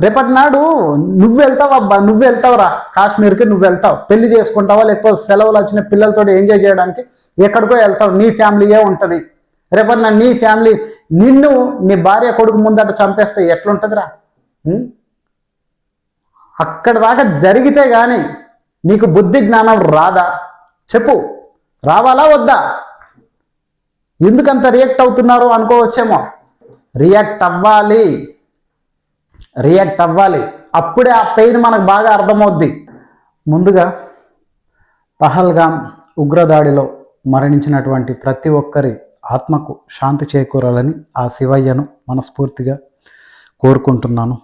రేపటి నాడు నువ్వు వెళ్తావు అబ్బా నువ్వు వెళ్తావురా. కాశ్మీర్కి నువ్వు వెళ్తావు. పెళ్ళి చేసుకుంటావా లేకపోతే సెలవులు వచ్చిన పిల్లలతో ఎంజాయ్ చేయడానికి ఎక్కడికో వెళ్తావు. నీ ఫ్యామిలీయే ఉంటుంది. రేపటి నా నీ ఫ్యామిలీ నిన్ను నీ భార్య కొడుకు ముందట చంపేస్తే ఎట్లుంటుందిరా? అక్కడ దాకా జరిగితే కానీ నీకు బుద్ధి జ్ఞానం రాదా? చెప్పు. రావాలా వద్దా? ఎందుకంత రియాక్ట్ అవుతున్నారు అనుకోవచ్చేమో. రియాక్ట్ అవ్వాలి. రియాక్ట్ అవ్వాలి. అప్పుడే ఆ పెయిన్ మనకు బాగా అర్థమవుద్ది. ముందుగా పహల్గామ్ ఉగ్రదాడిలో మరణించినటువంటి ప్రతి ఒక్కరి ఆత్మకు శాంతి చేకూరాలని ఆ శివయ్యను మనస్ఫూర్తిగా కోరుకుంటున్నాను.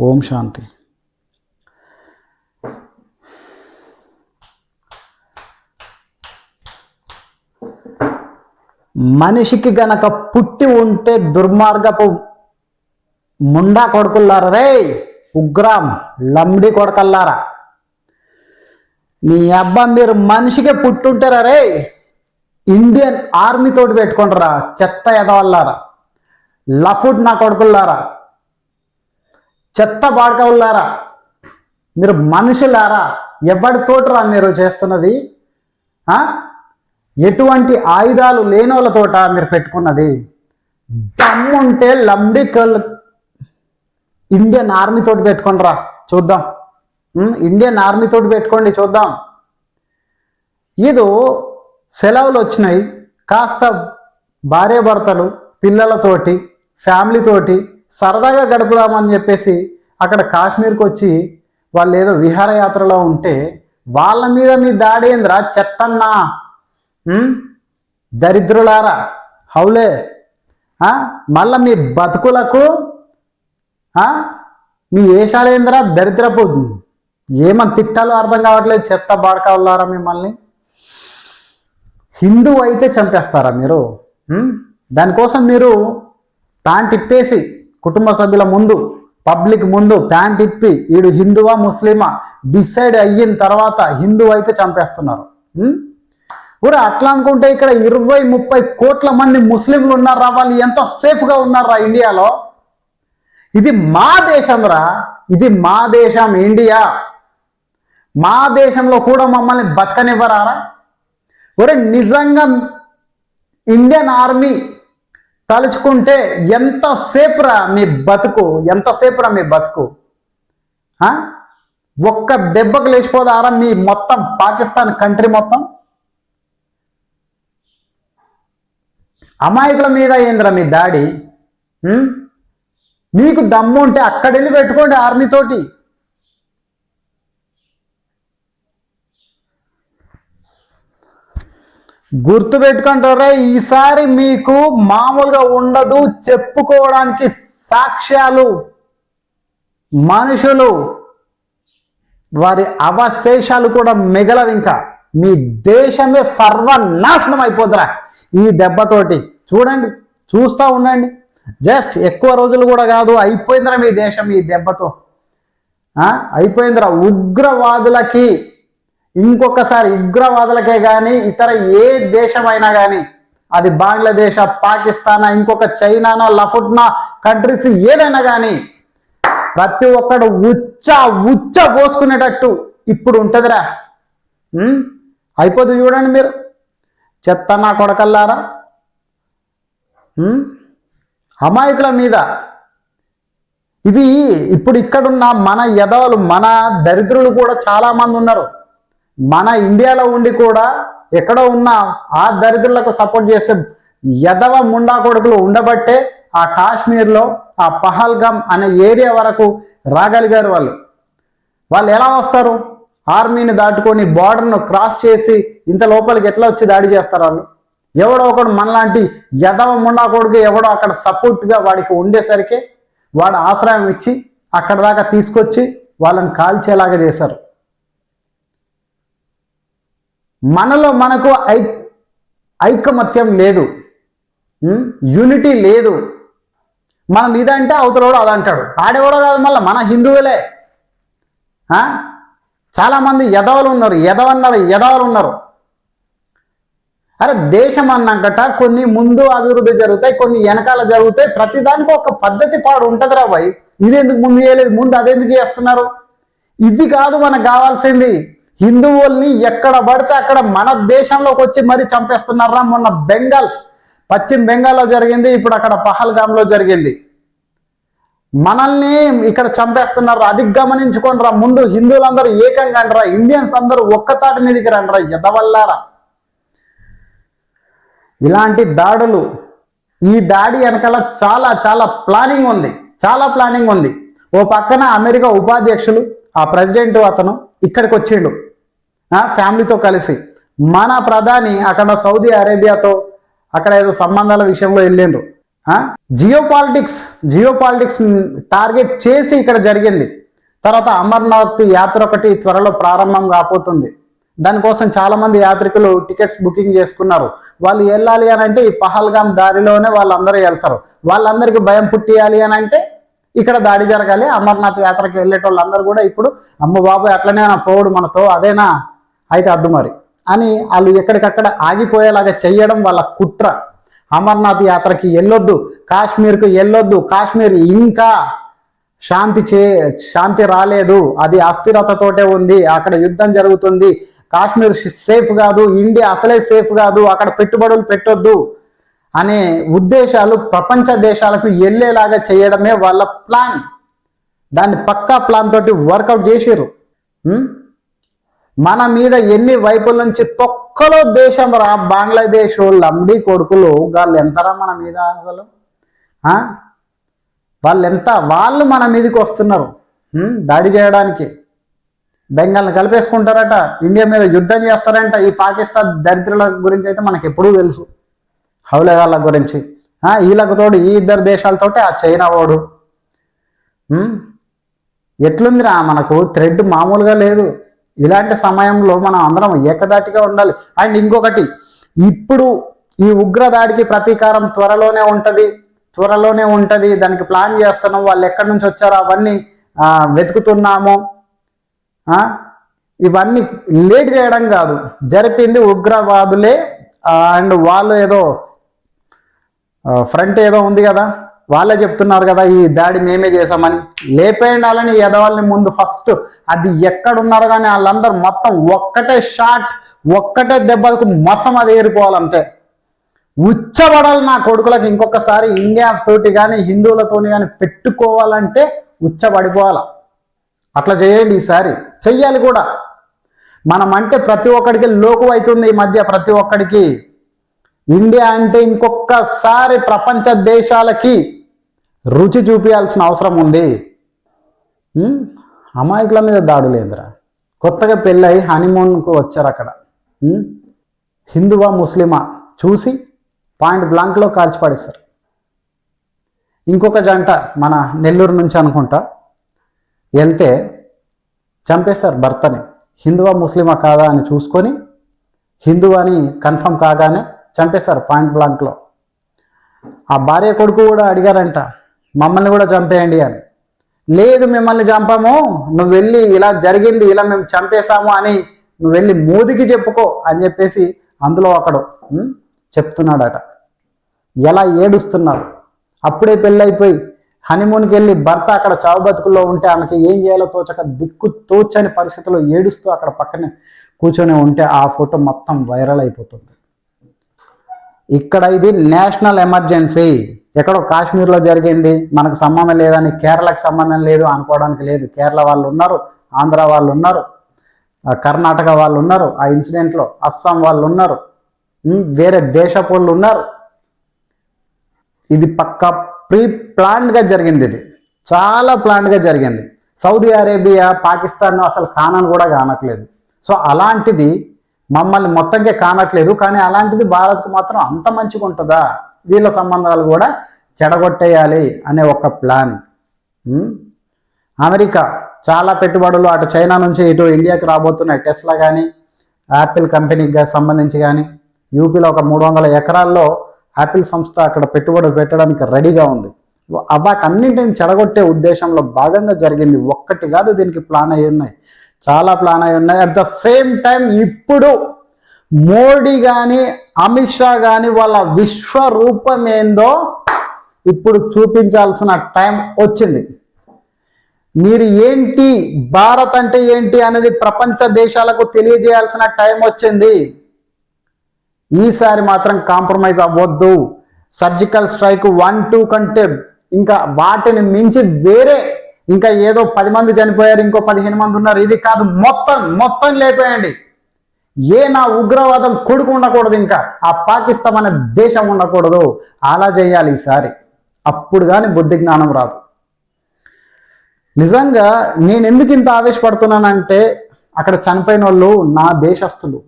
ఓం శాంతి. మనిషికి గనక పుట్టి ఉంటే దుర్మార్గపు ముండా కొడుకుల్లారా రే? ఉగ్రాం లంబడి కొడకల్లారా? నీ అబ్బా మీరు మనిషికే పుట్టుంటారా రే? ఇండియన్ ఆర్మీ తోటి పెట్టుకుంటారా? చెత్త ఎదవల్లారా? లఫుడ్ నా కొడుకుల్లారా? చెత్త బాడకవల్లారా? మీరు మనుషులారా ఎవరితోటరా మీరు చేస్తున్నది? ఎటువంటి ఆయుధాలు లేనోళ్ళతోట మీరు పెట్టుకున్నది? దమ్ముంటే లంబడి కల్ ఇండియన్ ఆర్మీ తోటి పెట్టుకోండిరా చూద్దాం. ఇండియన్ ఆర్మీ తోటి పెట్టుకోండి చూద్దాం. ఏదో సెలవులు వచ్చినాయి కాస్త భార్యాభర్తలు పిల్లలతోటి ఫ్యామిలీతోటి సరదాగా గడుపుదామని చెప్పేసి అక్కడ కాశ్మీర్కి వచ్చి వాళ్ళు ఏదో విహారయాత్రలో ఉంటే వాళ్ళ మీద మీ దాడి ఏంద్రా చెత్తన్నా? దరిద్రులారా హౌలే. మళ్ళా మీ బతుకులకు మీ ఏషాలేంద్ర దరిద్రపు ఏమని తిట్టాలో అర్థం కావట్లేదు. చెత్త బాడకావులారా మిమ్మల్ని? హిందూ అయితే చంపేస్తారా మీరు? దానికోసం మీరు ప్యాంట్ ఇప్పేసి కుటుంబ సభ్యుల ముందు పబ్లిక్ ముందు ప్యాంట్ ఇప్పి వీడు హిందువా ముస్లిమా డిసైడ్ అయిన తర్వాత హిందూ అయితే చంపేస్తున్నారు. ఉం? ఊరు అట్లా అనుకుంటే ఇక్కడ ఇరవై ముప్పై కోట్ల మంది ముస్లింలు ఉన్నారా? వాళ్ళు ఎంత సేఫ్గా ఉన్నారా ఇండియాలో? ఇది మా దేశంరా. ఇది మా దేశం ఇండియా. మా దేశంలో కూడా మమ్మల్ని బతకనివ్వరారా? ఒరే నిజంగా ఇండియన్ ఆర్మీ తలుచుకుంటే ఎంతసేపురా మీ బతుకు? ఎంతసేపురా మీ బతుకు? ఆ? ఒక్క దెబ్బకు లేచిపోదారా మీ మొత్తం పాకిస్తాన్ కంట్రీ మొత్తం? అమాయకుల మీద ఏంద్రా మీ దాడి. మీకు దమ్ము ఉంటే అక్కడెళ్ళి పెట్టుకోండి ఆర్మీ తోటి. గుర్తు పెట్టుకుంటారా ఈసారి మీకు మామూలుగా ఉండదు చెప్పుకోవడానికి సాక్ష్యాలు. మనుషులు వారి అవశేషాలు కూడా మిగలవు ఇంకా. మీ దేశమే సర్వనాశనం అయిపోతురా ఈ దెబ్బతోటి. చూడండి చూస్తూ ఉండండి. జస్ట్ ఎక్కువ రోజులు కూడా కాదు అయిపోయిందిరా మీ దేశం ఈ దెబ్బతో. ఆ? అయిపోయిందిరా. ఉగ్రవాదులకి ఇంకొకసారి ఉగ్రవాదులకే కానీ ఇతర ఏ దేశమైనా కానీ అది బంగ్లాదేశ్ పాకిస్తానా ఇంకొక చైనానా లఫుట్నా కంట్రీస్ ఏదైనా కానీ ప్రతి ఒక్కడు ఉచ్చ ఉచ్చ పోసుకునేటట్టు ఇప్పుడు ఉంటుందిరా. అయిపోతుంది చూడండి మీరు. చెత్త నా కొడకల్లారా? అమాయకుల మీద. ఇది ఇప్పుడు ఇక్కడున్న మన యదవలు మన దరిద్రులు కూడా చాలామంది ఉన్నారు. మన ఇండియాలో ఉండి కూడా ఎక్కడో ఉన్న ఆ దరిద్రులకు సపోర్ట్ చేసే యదవ ముండా కొడుకులు ఉండబట్టే ఆ కాశ్మీర్లో ఆ పహల్గామ్ అనే ఏరియా వరకు రాగలిగారు వాళ్ళు. వాళ్ళు ఎలా వస్తారు? ఆర్మీని దాటుకొని బార్డర్ను క్రాస్ చేసి ఇంత లోపలికి ఎట్లా వచ్చి దాడి చేస్తారు వాళ్ళు? ఎవడో ఒకడు మనలాంటి యదవ ముండా కొడుకు ఎవడో అక్కడ సపోర్ట్గా వాడికి ఉండేసరికి వాడు ఆశ్రయం ఇచ్చి అక్కడ దాకా తీసుకొచ్చి వాళ్ళని కాల్చేలాగా చేశారు. మనలో మనకు ఐ ఐకమత్యం లేదు. యూనిటీ లేదు. మనం ఇదంటే అవతలోడు అదంటాడు ఆడేవాడో కాదు మళ్ళీ మన హిందువులే. చాలామంది యదవలు ఉన్నారు. యదవన్నారు యదవలు ఉన్నారు. అరే దేశం అన్నాకట కొన్ని ముందు అభివృద్ధి జరుగుతాయి కొన్ని వెనకాల జరుగుతాయి. ప్రతిదానికి ఒక పద్ధతి పాడు ఉంటుంది రా భయ్ ఇది ఎందుకు ముందు చేయలేదు? ముందు అదెందుకు చేస్తున్నారు? ఇవి కాదు మనకు కావాల్సింది. హిందువుల్ని ఎక్కడ పడితే అక్కడ మన దేశంలోకి వచ్చి మరీ చంపేస్తున్నారా మొన్న బెంగాల్. పశ్చిమ బెంగాల్లో జరిగింది ఇప్పుడు అక్కడ పహల్గామ్లో జరిగింది. మనల్ని ఇక్కడ చంపేస్తున్నారు. అది గమనించుకోండి రా ముందు హిందువులందరూ ఏకంగా అంటారా ఇండియన్స్ అందరూ ఒక్కతాటి మీదకి రండిరా ఎదవల్లారా? ఇలాంటి దాడులు ఈ దాడి వెనకాల చాలా చాలా ప్లానింగ్ ఉంది. చాలా ప్లానింగ్ ఉంది. ఓ పక్కన అమెరికా ఉపాధ్యక్షులు ఆ ప్రెసిడెంట్ అతను ఇక్కడికి వచ్చిండు. ఫ్యామిలీతో కలిసి. మన ప్రధాని అక్కడ సౌదీ అరేబియాతో అక్కడ ఏదో సంబంధాల విషయంలో వెళ్ళిండ్రు geopolitics geopolitics target చేసి ఇక్కడ జరిగింది. తర్వాత అమర్నాథ్ యాత్ర ఒకటి త్వరలో ప్రారంభం కాబోతుంది. దానికోసం చాలా మంది యాత్రికులు టికెట్స్ బుకింగ్ చేసుకున్నారు. వాళ్ళు వెళ్ళాలి అని అంటే ఈ పహల్గామ్ దారిలోనే వాళ్ళందరూ వెళ్తారు. వాళ్ళందరికీ భయం పుట్టియాలి అని అంటే ఇక్కడ దాడి జరగాలి. అమర్నాథ్ యాత్రకి వెళ్ళేటోళ్ళందరూ కూడా ఇప్పుడు అమ్మ బాబాయ్ అట్లనే నా పోవుడు మనతో అదేనా? అయితే అద్దు మరి. అని వాళ్ళు ఎక్కడికక్కడ ఆగిపోయేలాగా చేయడం వాళ్ళ కుట్ర. అమర్నాథ్ యాత్రకి వెళ్ళొద్దు కాశ్మీర్కు వెళ్ళొద్దు కాశ్మీర్ ఇంకా శాంతి చే శాంతి రాలేదు. అది అస్థిరతతోటే ఉంది. అక్కడ యుద్ధం జరుగుతుంది. కాశ్మీర్ సేఫ్ కాదు ఇండియా అసలే సేఫ్ కాదు అక్కడ పెట్టుబడులు పెట్టొద్దు అనే ఉద్దేశాలు ప్రపంచ దేశాలకు వెళ్ళేలాగా చేయడమే వాళ్ళ ప్లాన్ దాన్ని పక్కా ప్లాన్ తోటి వర్కౌట్ చేసిర్రు. మన మీద ఎన్ని వైపుల నుంచి తొక్కలో దేశం రా బంగ్లాదేశ్ లంబడి కొడుకులు వాళ్ళు ఎంతరా మన మీద అసలు? వాళ్ళు ఎంత వాళ్ళు మన మీదకి వస్తున్నారు. దాడి చేయడానికి. బెంగాల్ని కలిపేసుకుంటారట. ఇండియా మీద యుద్ధం చేస్తారంట. ఈ పాకిస్తాన్ దరిద్రుల గురించి అయితే మనకు ఎప్పుడూ తెలుసు. హౌలగాళ్ళ గురించి. ఆ, వీళ్ళకు తోడు ఈ ఇద్దరు దేశాలతోటి ఆ చైనా వాడు. ఎట్లుందిరా మనకు? థ్రెడ్ మామూలుగా లేదు. ఇలాంటి సమయంలో మనం అందరం ఏకదాటిగా ఉండాలి. అండ్ ఇంకొకటి ఇప్పుడు ఈ ఉగ్రదాడికి ప్రతీకారం త్వరలోనే ఉంటుంది. త్వరలోనే ఉంటుంది. దానికి ప్లాన్ చేస్తున్నాం. వాళ్ళు ఎక్కడి నుంచి వచ్చారో అవన్నీ వెతుకుతున్నాము. ఇవన్నీ లేట్ చేయడం కాదు. జరిపింది ఉగ్రవాదులే అండ్ వాళ్ళు ఏదో ఫ్రంట్ ఏదో ఉంది కదా వాళ్ళే చెప్తున్నారు కదా ఈ దాడి మేమే చేసామని లేపేయండాలని ఎదవాళ్ళని ముందు ఫస్ట్. అది ఎక్కడున్నారు కానీ వాళ్ళందరూ మొత్తం ఒక్కటే షాట్ ఒక్కటే దెబ్బకు మొత్తం అది ఏరిపోవాలంతే. ఉచ్చబడాలి నా కొడుకులకు ఇంకొకసారి ఇండియా తోటి కానీ హిందువులతోని కానీ పెట్టుకోవాలంటే ఉచ్చబడిపోవాలి. అట్లా చేయండి ఈసారి. చెయ్యాలి కూడా. మనం అంటే ప్రతి ఒక్కడికి లోకు అవుతుంది ఈ మధ్య ప్రతి ఒక్కడికి. ఇండియా అంటే ఇంకొకసారి ప్రపంచ దేశాలకి రుచి చూపించాల్సిన అవసరం ఉంది. అమాయకుల మీద దాడులేందిరా కొత్తగా పెళ్ళయి హనీమూన్కు వచ్చారు అక్కడ. హిందువా ముస్లిమా? చూసి పాయింట్ బ్లాంక్లో కాల్చి పడేశారు ఇంకొక జంట మన నెల్లూరు నుంచి అనుకుంటా. వెళ్తే చంపేశారు భర్తని. హిందువా ముస్లిమా కాదా అని చూసుకొని హిందువు అని కన్ఫర్మ్ కాగానే చంపేశారు పాయింట్ బ్లాంక్లో. ఆ భార్య కొడుకు కూడా అడిగారంట మమ్మల్ని కూడా చంపేయండి అని. లేదు మిమ్మల్ని చంపాము. నువ్వు వెళ్ళి ఇలా జరిగింది ఇలా మేము చంపేశాము అని నువ్వు వెళ్ళి మోదీకి చెప్పుకో అని చెప్పేసి అందులో ఒకడు చెప్తున్నాడట. ఎలా ఏడుస్తున్నారు? అప్పుడే పెళ్ళైపోయి హనీమూన్కి వెళ్ళి భర్త అక్కడ చావు బతుకుల్లో ఉంటే ఆమెకి ఏం చేయాలో తోచక దిక్కు తోచని పరిస్థితిలో ఏడుస్తూ అక్కడ పక్కనే కూర్చొని ఉంటే ఆ ఫోటో మొత్తం వైరల్ అయిపోతుంది. ఇక్కడ ఇది నేషనల్ ఎమర్జెన్సీ. ఎక్కడో కాశ్మీర్లో జరిగింది. మనకు సంబంధం లేదని కేరళకు సంబంధం లేదు అనుకోవడానికి లేదు. కేరళ వాళ్ళు ఉన్నారు ఆంధ్ర వాళ్ళు ఉన్నారు కర్ణాటక వాళ్ళు ఉన్నారు ఆ ఇన్సిడెంట్లో అస్సాం వాళ్ళు ఉన్నారు వేరే దేశపు వాళ్ళు ఉన్నారు. ఇది పక్కా ప్రీ ప్లాన్డ్గా జరిగింది ఇది. చాలా ప్లాన్డ్గా జరిగింది. సౌదీ అరేబియా పాకిస్తాన్ అసలు కానని కూడా కానట్లేదు. సో అలాంటిది మమ్మల్ని మొత్తంగా కానట్లేదు. కానీ అలాంటిది భారత్కు మాత్రం అంత మంచిగా ఉంటుందా? వీళ్ళ సంబంధాలు కూడా చెడగొట్టేయాలి అనే ఒక ప్లాన్. అమెరికా చాలా పెట్టుబడులు అటు చైనా నుంచి ఇటు ఇండియాకి రాబోతున్నాయి. టెస్లా కానీ యాపిల్ కంపెనీకి సంబంధించి కానీ యూపీలో ఒక మూడు వందల ఎకరాల్లో యాపిల్ సంస్థ అక్కడ పెట్టుబడులు పెట్టడానికి రెడీగా ఉంది. వాటన్నింటిని చెడగొట్టే ఉద్దేశంలో భాగంగా జరిగింది. ఒక్కటి కాదు దీనికి ప్లాన్ అయి ఉన్నాయి. చాలా ప్లాన్ అయి ఉన్నాయి. అట్ ద సేమ్ టైం ఇప్పుడు మోడీ కానీ అమిత్ షా కానీ వాళ్ళ విశ్వరూపం ఏందో ఇప్పుడు చూపించాల్సిన టైం వచ్చింది. మీరు ఏంటి భారత్ అంటే ఏంటి అనేది ప్రపంచ దేశాలకు తెలియజేయాల్సిన టైం వచ్చింది. ఈసారి మాత్రం కాంప్రమైజ్ అవ్వద్దు. సర్జికల్ స్ట్రైక్ వన్ టూ కంటే ఇంకా వాటిని మించి వేరే ఇంకా ఏదో పది మంది చనిపోయారు ఇంకో పదిహేను మంది ఉన్నారు. ఇది కాదు మొత్తం మొత్తం లేపేయండి. ఏ నా ఉగ్రవాదం కొడుకు ఉండకూడదు ఇంకా. ఆ పాకిస్తాన్ అనే దేశం ఉండకూడదు. అలా చేయాలి ఈసారి. అప్పుడు కానీ బుద్ధి జ్ఞానం రాదు. నిజంగా నేను ఎందుకు ఇంత ఆవేశపడుతున్నానంటే అక్కడ చనిపోయిన వాళ్ళు నా దేశస్తులు.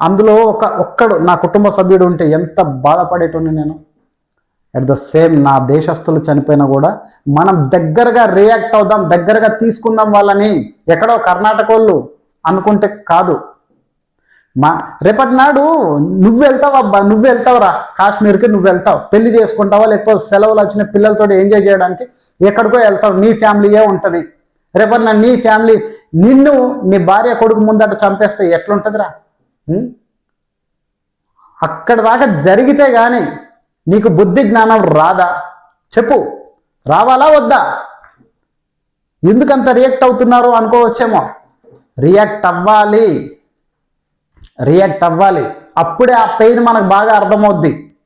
అందులో ఒక ఒక్కడు నా కుటుంబ సభ్యుడు ఉంటే ఎంత బాధపడేటోని నేను. అట్ ద సేమ్ నా దేశస్తులు చనిపోయినా కూడా మనం దగ్గరగా రియాక్ట్ అవుదాం దగ్గరగా తీసుకుందాం వాళ్ళని. ఎక్కడో కర్ణాటక వాళ్ళు అనుకుంటే కాదు. మా రేపటి నాడు నువ్వు వెళ్తావు అబ్బా నువ్వు వెళ్తావురా. కాశ్మీర్కి నువ్వు వెళ్తావు. పెళ్ళి చేసుకుంటావా లేకపోతే సెలవులు వచ్చిన పిల్లలతో ఎంజాయ్ చేయడానికి ఎక్కడికో వెళ్తావు. నీ ఫ్యామిలీయే ఉంటుంది. రేపటి నా నీ ఫ్యామిలీ నిన్ను నీ భార్య కొడుకు ముందట చంపేస్తే ఎట్లుంటుందిరా? అక్కడ దాకా జరిగితే కానీ నీకు బుద్ధి జ్ఞానం రాదా? చెప్పు. రావాలా వద్దా? ఎందుకంత రియాక్ట్ అవుతున్నారు అనుకోవచ్చేమో. రియాక్ట్ అవ్వాలి. రియాక్ట్ అవ్వాలి. అప్పుడే ఆ పెయిన్ మనకు బాగా అర్థమవుద్ది.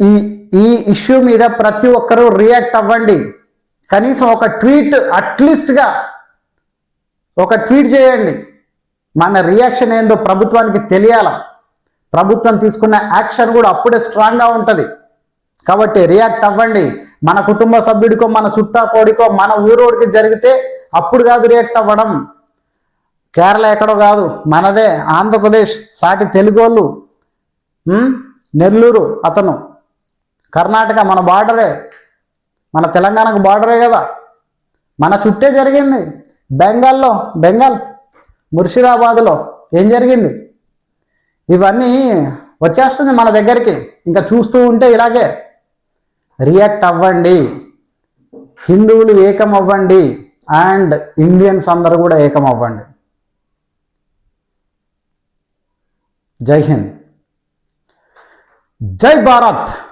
ఈ ఈ ఇష్యూ మీద ప్రతి ఒక్కరూ రియాక్ట్ అవ్వండి. కనీసం ఒక ట్వీట్ అట్లీస్ట్గా ఒక ట్వీట్ చేయండి. మన రియాక్షన్ ఏందో ప్రభుత్వానికి తెలియాల. ప్రభుత్వం తీసుకున్న యాక్షన్ కూడా అప్పుడే స్ట్రాంగ్గా ఉంటుంది. కాబట్టి రియాక్ట్ అవ్వండి. మన కుటుంబ సభ్యుడికో మన చుట్టా కోడికో మన ఊరోడికి జరిగితే అప్పుడు కాదు రియాక్ట్ అవ్వడం. కేరళ ఎక్కడో కాదు మనదే ఆంధ్రప్రదేశ్ సాటి తెలుగోళ్ళు నెల్లూరు అతను. కర్ణాటక మన బార్డరే. మన తెలంగాణకు బార్డరే కదా. మన చుట్టే జరిగింది. బెంగాల్లో బెంగాల్ ముర్షిదాబాద్లో ఏం జరిగింది? ఇవన్నీ వచ్చేస్తుంది మన దగ్గరికి. ఇంకా చూస్తూ ఉంటే ఇలాగే. రియాక్ట్ అవ్వండి. హిందువులు ఏకం అవ్వండి. అండ్ ఇండియన్స్ అందరూ కూడా ఏకం అవ్వండి. జై హింద్. జై భారత్.